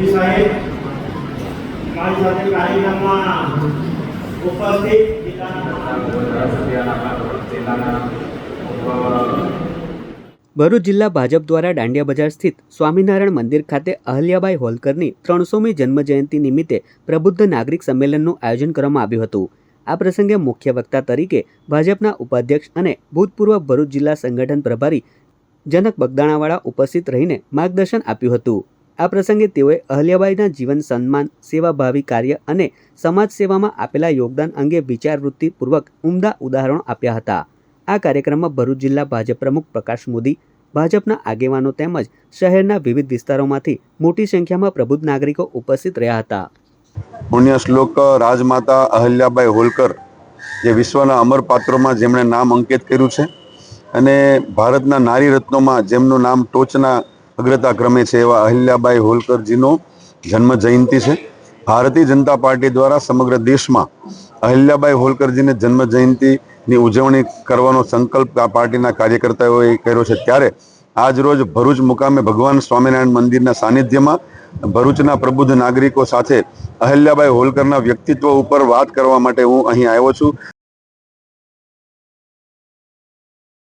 મોદી સાહેબ મારી સાથે કાર્યક્રમમાં ઉપસ્થિત ભરૂચ જિલ્લા ભાજપ દ્વારા દાંડિયા બજાર સ્થિત સ્વામિનારાયણ મંદિર ખાતે અહલ્યાબાઈ હોલકરની ત્રણસોમી જન્મજયંતિ નિમિત્તે પ્રબુદ્ધ નાગરિક સંમેલનનું આયોજન કરવામાં આવ્યું હતું. આ પ્રસંગે મુખ્ય વક્તા તરીકે ભાજપના ઉપાધ્યક્ષ અને ભૂતપૂર્વ ભરૂચ જિલ્લા સંગઠન પ્રભારી જનક બગદાણાવાળા ઉપસ્થિત રહીને માર્ગદર્શન આપ્યું હતું. આ પ્રસંગે તેઓએ અહલ્યાબાઈના જીવન સન્માન, સેવાભાવી કાર્ય અને સમાજ સેવામાં આપેલા યોગદાન અંગે વિચારવૃત્તિપૂર્વક ઉમદા ઉદાહરણો આપ્યા હતા. આ કાર્યક્રમમાં ભરૂચ જિલ્લા ભાજપ પ્રમુખ પ્રકાશ મોદી, ભાજપના આગેવાનો તેમજ શહેરના વિવિધ વિસ્તારોમાંથી મોટી સંખ્યામાં પ્રબુદ્ધ નાગરિકો ઉપસ્થિત રહ્યા હતા. પુણ્ય શ્લોક, રાજમાતા અહલ્યાબાઈ હોલકર, જે વિશ્વના અમર પાત્રોમાં જેમણે નામ અંકિત કર્યું છે અને ભારતના નારી રત્નોમાં જેમનું નામ ટોચના અગ્રતા ક્રમે છે એવા અહિલ્યાબાઈ હોલકરજીનો જન્મ જયંતિ છે. ભારતીય જનતા પાર્ટી દ્વારા સમગ્ર દેશમાં અહિલ્યાબાઈ હોલકરજીને જન્મ જયંતિની ઉજવણી કરવાનો સંકલ્પ આ પાર્ટીના કાર્યકર્તાઓએ કર્યો છે. ત્યારે આજ રોજ ભરૂચ મુકામે ભગવાન સ્વામિનારાયણ મંદિરના સાનિધ્યમાં ભરૂચના પ્રબુદ્ધ નાગરિકો સાથે અહલ્યાબાઈ હોલકરના વ્યક્તિત્વ ઉપર વાત કરવા માટે હું અહીં આવ્યો છું.